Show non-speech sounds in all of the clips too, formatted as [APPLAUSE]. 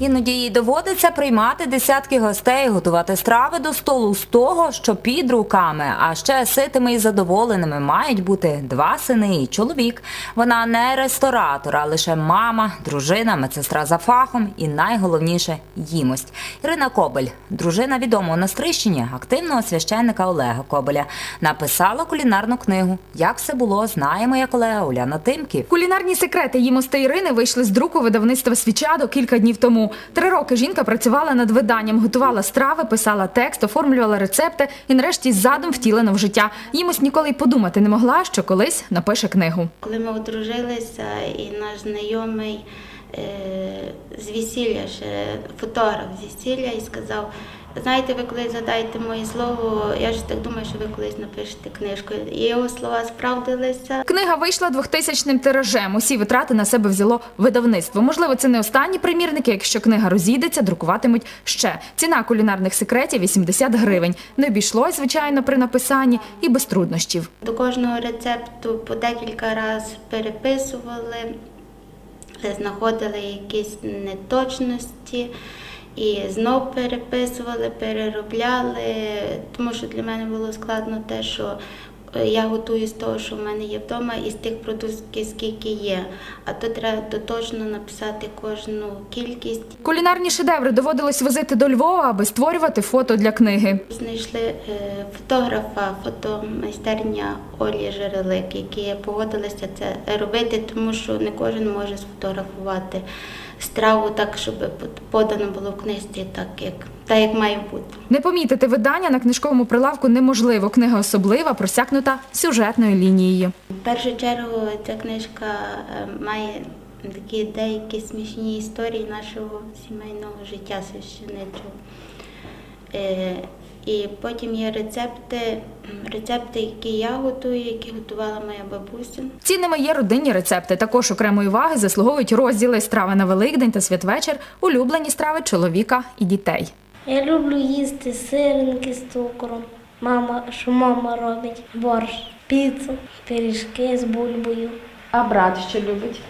Іноді їй доводиться приймати десятки гостей, готувати страви до столу з того, що під руками. А ще ситими і задоволеними мають бути два сини і чоловік. Вона не ресторатор, а лише мама, дружина, медсестра за фахом і найголовніше їмость. Ірина Кобель, дружина відомого на Стрищині, активного священника Олега Кобеля, написала кулінарну книгу. Як все було, знає моя колега Уляна Тимків. Кулінарні секрети їмости Ірини вийшли з друку видавництва Свічадо кілька днів тому. Три роки жінка працювала над виданням, готувала страви, писала текст, оформлювала рецепти і нарешті задум втілена в життя. Їмось ніколи й подумати не могла, що колись напише книгу. Коли ми одружилися, і наш знайомий е, з весілля, ще фотограф з весілля, і сказав: знаєте, ви колись згадаєте моє слово, я ж так думаю, що ви колись напишете книжку. І його слова справдилися. Книга вийшла двохтисячним тиражем. Усі витрати на себе взяло видавництво. Можливо, це не останні примірники. Якщо книга розійдеться, друкуватимуть ще. Ціна кулінарних секретів 80 гривень. Не обійшлось, звичайно, при написанні і без труднощів. До кожного рецепту по декілька разів переписували, знаходили якісь неточності. І знов переписували, переробляли, тому що для мене було складно те, що я готую з того, що в мене є вдома, і з тих продуктів, скільки є. А то треба доточно написати кожну кількість. Кулінарні шедеври доводилось возити до Львова, аби створювати фото для книги. Знайшли е, фотографа, фотомайстерня Олі Жерелик, які погодилися це робити, тому що не кожен може сфотографувати страву так, щоб подано було в книжці, так як, так, як має бути. Не помітити видання на книжковому прилавку неможливо. Книга особлива, просякнута сюжетною лінією. В першу чергу ця книжка е, має такі деякі смішні історії нашого сімейного життя священичого. Е, І потім є рецепти, рецепти, які я готую, які готувала моя бабуся. Цінними є родинні рецепти. Також окремої уваги заслуговують розділи страви на Великдень та святвечір, улюблені страви чоловіка і дітей. Я люблю їсти сирники з цукром. Мама, що мама робить борщ, піцу, пиріжки з бульбою, А брат що любить?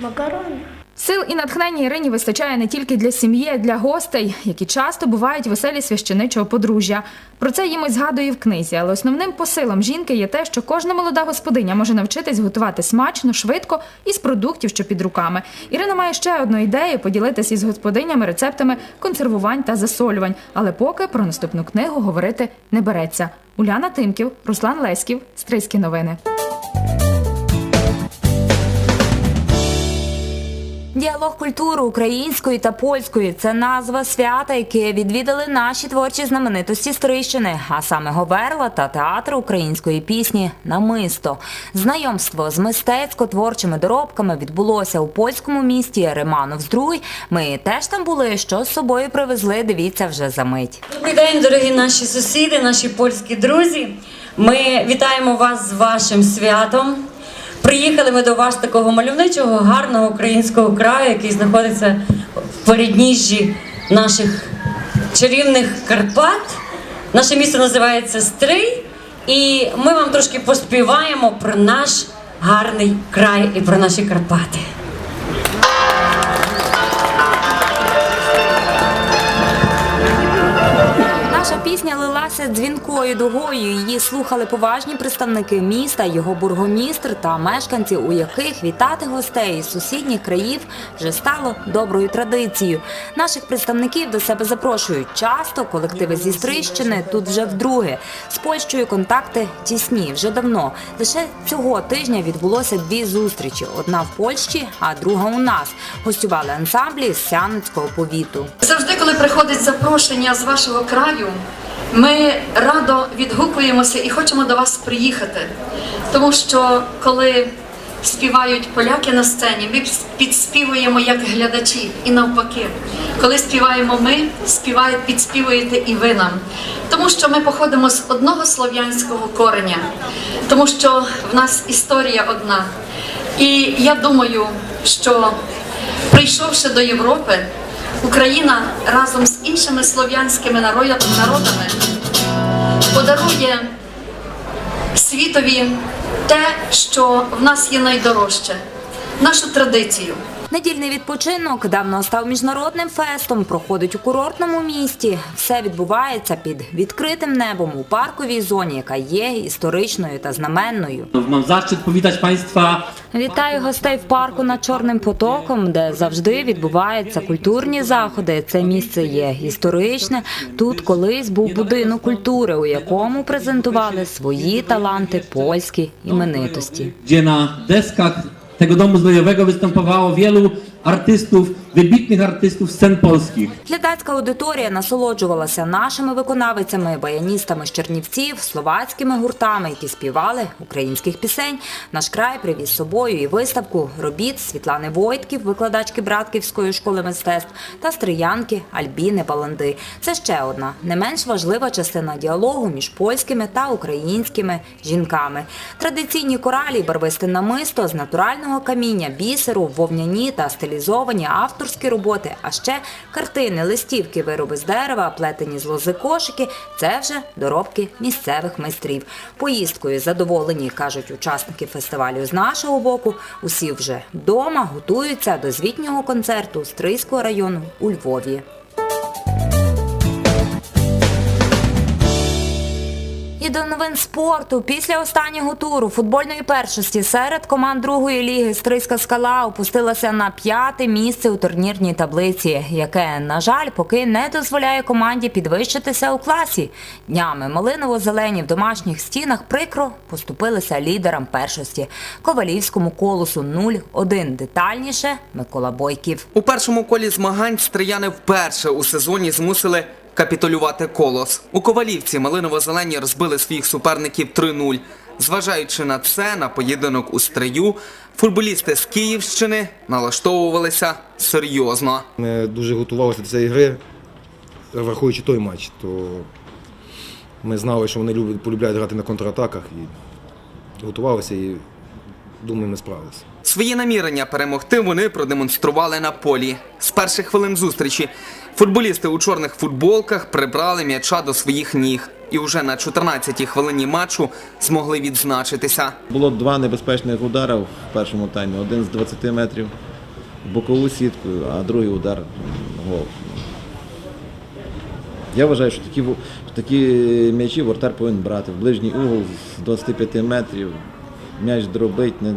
макарони. Сил і натхнення Ірині вистачає не тільки для сім'ї, а й для гостей, які часто бувають веселі священичого подружжя. Про це їм і згадує в книзі, але основним посилом жінки є те, що кожна молода господиня може навчитись готувати смачно, швидко і з продуктів, що під руками. Ірина має ще одну ідею поділитися із господинями рецептами консервувань та засолювань. Але поки про наступну книгу говорити не береться. Уляна Тимків, Руслан Леськів, Стрийські новини. Діалог культури української та польської це назва свята, яке відвідали наші творчі знаменитості Стрищини, а саме Говерла та театр української пісні Намисто. Знайомство з мистецько-творчими доробками відбулося у польському місті Риманов Здруй. Ми теж там були. Що з собою привезли? Дивіться вже за мить. Добрий день, дорогі наші сусіди, наші польські друзі. Ми вітаємо вас з вашим святом. Приїхали ми до вас такого мальовничого, гарного українського краю, який знаходиться в передніжжі наших чарівних Карпат. Наше місто називається Стрий, і ми вам трошки поспіваємо про наш гарний край і про наші Карпати. Наша пісня лилася дзвінкою дугою. Її слухали поважні представники міста, його бургомістр та мешканці, у яких вітати гостей із сусідніх країв вже стало доброю традицією. Наших представників до себе запрошують часто. Колективи зі Стрищини тут вже вдруге. З Польщею контакти тісні вже давно. Лише цього тижня відбулося дві зустрічі: одна в Польщі, а друга у нас. Гостювали ансамблі з Сяницького повіту. Завжди, коли приходить запрошення з вашого краю, ми радо відгукуємося і хочемо до вас приїхати. Тому що коли співають поляки на сцені, ми підспівуємо як глядачі і навпаки. Коли співаємо ми, співають, підспівуєте і ви нам. Тому що ми походимо з одного слов'янського кореня, тому що в нас історія одна. І я думаю, що прийшовши до Європи, Україна разом з іншими слов'янськими народами подарує світові те, що в нас є найдорожче нашу традицію. Недільний відпочинок давно став міжнародним фестом, проходить у курортному місті. Все відбувається під відкритим небом у парковій зоні, яка є історичною та знаменною. Mam zaszczyt powitać Państwa Вітаю гостей в парку над Чорним потоком, де завжди відбуваються культурні заходи. Це місце є історичне. Тут колись був будинок культури, у якому презентували свої таланти польські іменитості. gdzie na deskach tego domu zdrojowego występowało wielu artystów, wybitnych artystów scen polskich. Глядацька аудиторія насолоджувалася нашими виконавицями, баяністами з Чернівців, словацькими гуртами, які співали українських пісень. Наш край привіз з собою і виставку робіт Світлани Войтків, викладачки Братківської школи мистецтв, та стріянки Альбіни Баланди. Це ще одна не менш важлива частина діалогу між польськими та українськими жінками. Традиційні коралі, барвисте намисто з натурального каміння, бісеру, вовняні та стилізовані авторські роботи, а ще картини, листівки, вироби з дерева, плетені з лози кошики це вже доробки місцевих майстрів. Поїздкою задоволені, кажуть учасники фестивалю з нашого боку. Усі вже вдома готуються до звітнього концерту Стрийського району у Львові. До новин спорту. Після останнього туру футбольної першості серед команд другої ліги Стрийська скала опустилася на п'яте місце у турнірній таблиці, яке, на жаль, поки не дозволяє команді підвищитися у класі. Днями малиново-зелені в домашніх стінах прикро поступилися лідерам першості Ковалівському колосу 0-1. Детальніше Микола Бойків. У першому колі змагань стрияни вперше у сезоні змусили капітулювати колос. У Ковалівці малиново-зелені розбили своїх суперників 3-0. Зважаючи на це, на поєдинок у стрию, футболісти з Київщини налаштовувалися серйозно. Ми дуже готувалися до цієї гри, враховуючи той матч, то ми знали, що вони полюбляють грати на контратаках і готувалися і думаю, ми справилися. Свої намірення перемогти вони продемонстрували на полі. З перших хвилин зустрічі футболісти у чорних футболках прибрали м'яча до своїх ніг і вже на 14-й хвилині матчу змогли відзначитися. Було два небезпечних удари в першому таймі. Один з 20 метрів в бокову сітку, а другий удар гол. Я вважаю, що такі, що такі м'ячі вратар повинен брати в ближній угол з 25 метрів. М'яч дробить. Не...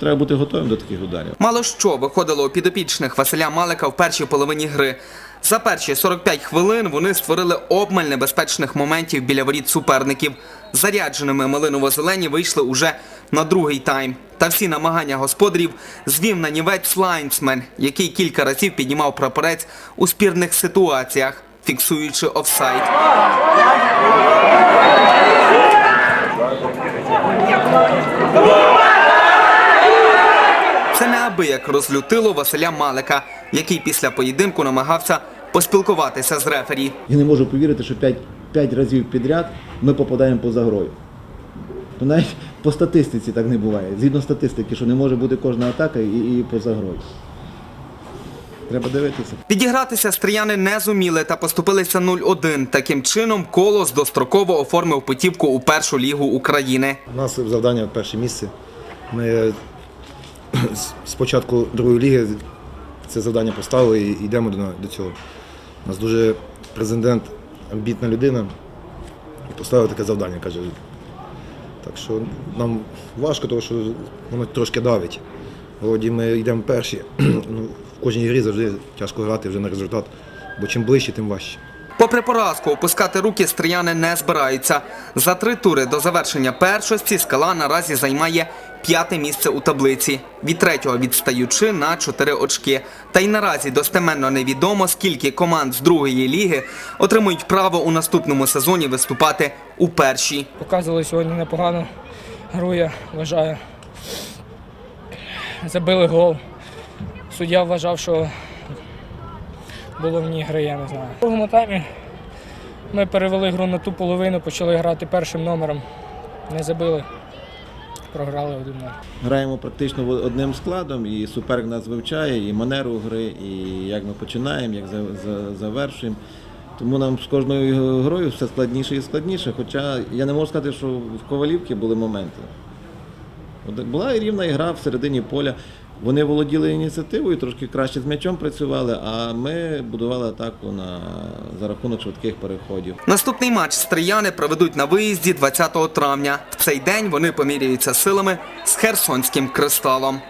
Треба бути готовим до таких ударів. Мало що виходило у підопічних Василя Малика в першій половині гри. За перші 45 хвилин вони створили обмаль небезпечних моментів біля воріт суперників. Зарядженими малиново-зелені вийшли уже на другий тайм. Та всі намагання господарів звів на нівець лайнсмен, який кілька разів піднімав прапорець у спірних ситуаціях, фіксуючи офсайд. Це неабияк розлютило Василя Малика, який після поєдинку намагався поспілкуватися з рефері. Я не можу повірити, що 5, 5 разів підряд ми попадаємо поза грою. То навіть по статистиці так не буває. Згідно статистики, що не може бути кожна атака і, і поза грою. Треба дивитися. Відігратися стріяни не зуміли та поступилися 0-1. Таким чином, колос достроково оформив путівку у першу лігу України. У нас завдання перше місце. Ми з- з початку другої ліги це завдання поставили і йдемо до, цього. У нас дуже президент амбітна людина і поставив таке завдання, каже. Так що нам важко, тому що воно трошки давить. Вроді ми йдемо перші. [CLEARS THROAT] В кожній грі завжди тяжко грати вже на результат, бо чим ближче, тим важче. Попри поразку, опускати руки стріяни не збираються. За три тури до завершення першості скала наразі займає п'яте місце у таблиці. Від третього відстаючи на чотири очки. Та й наразі достеменно невідомо, скільки команд з другої ліги отримують право у наступному сезоні виступати у першій. Показували сьогодні непогану гру, я вважаю. Забили гол. Суддя вважав, що було в ній гри, я не знаю. В другому таймі ми перевели гру на ту половину, почали грати першим номером. Не забили, програли 1-0. Граємо практично одним складом, і суперник нас вивчає, і манеру гри, і як ми починаємо, як за- за- завершуємо. Тому нам з кожною грою все складніше і складніше. Хоча я не можу сказати, що в Ковалівці були моменти. Була і рівна ігра всередині поля. Вони володіли ініціативою, трошки краще з м'ячом працювали, а ми будували атаку на, за рахунок швидких переходів. Наступний матч стрияни проведуть на виїзді 20 травня. В цей день вони поміряються силами з Херсонським кристалом.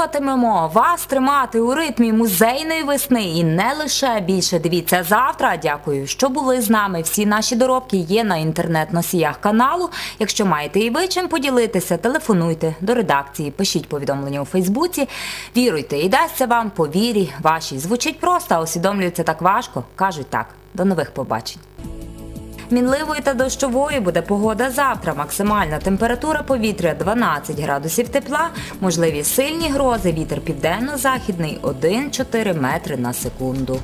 Продовжуватимемо вас тримати у ритмі музейної весни і не лише більше дивіться завтра. Дякую, що були з нами. Всі наші доробки є на інтернет-носіях каналу. Якщо маєте і ви чим поділитися, телефонуйте до редакції, пишіть повідомлення у Фейсбуці. Віруйте, і дасться вам по вірі вашій. Звучить просто, а усвідомлюється так важко. Кажуть так. До нових побачень. Мінливою та дощовою буде погода завтра. Максимальна температура повітря 12 градусів тепла. Можливі сильні грози. Вітер південно-західний 1-4 метри на секунду.